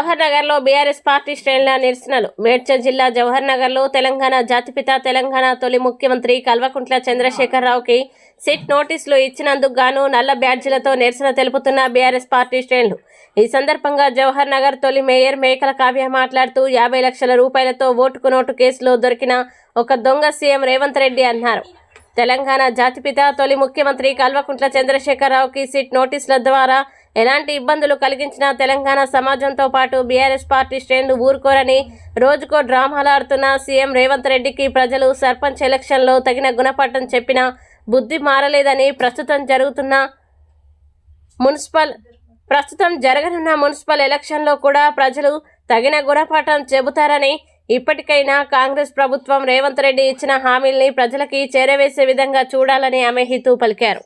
జవహర్ నగర్లో BRS party శ్రేణుల నిరసనలు. మేడ్చల్ జిల్లా జవహర్ నగర్లో తెలంగాణ జాతిపిత తెలంగాణ తొలి ముఖ్యమంత్రి కల్వకుంట్ల చంద్రశేఖరరావుకి సిట్ నోటీసులు ఇచ్చినందుకు గాను నల్ల బ్యాడ్జీలతో నిరసన తెలుపుతున్న బీఆర్ఎస్ పార్టీ శ్రేణులు. ఈ సందర్భంగా జవహర్ నగర్ తొలి మేయర్ మేకల కావ్య మాట్లాడుతూ యాభై లక్షల రూపాయలతో ఓటుకు నోటు కేసులో దొరికిన ఒక దొంగ సీఎం రేవంత్ రెడ్డి అన్నారు. తెలంగాణ జాతిపిత తొలి ముఖ్యమంత్రి కల్వకుంట్ల చంద్రశేఖరరావుకి సిట్ నోటీసుల ద్వారా ఎలాంటి ఇబ్బందులు కలిగించినా తెలంగాణ సమాజంతో పాటు బీఆర్ఎస్ పార్టీ శ్రేణులు ఊరుకోరని రోజుకో డ్రామాలాడుతున్న సీఎం రేవంత్ రెడ్డికి ప్రజలు సర్పంచ్ ఎలక్షన్లో తగిన గుణపాఠం చెప్పినా బుద్ధి మారలేదని ప్రస్తుతం జరుగుతున్న మున్సిపల్ ప్రస్తుతం జరగనున్న మున్సిపల్ ఎలక్షన్లో కూడా ప్రజలు తగిన గుణపాఠం చెబుతారని ఇప్పటికైనా కాంగ్రెస్ ప్రభుత్వం రేవంత్ రెడ్డి ఇచ్చిన హామీల్ని ప్రజలకి చేరవేసే విధంగా చూడాలని ఆమె హితూ పలికారు.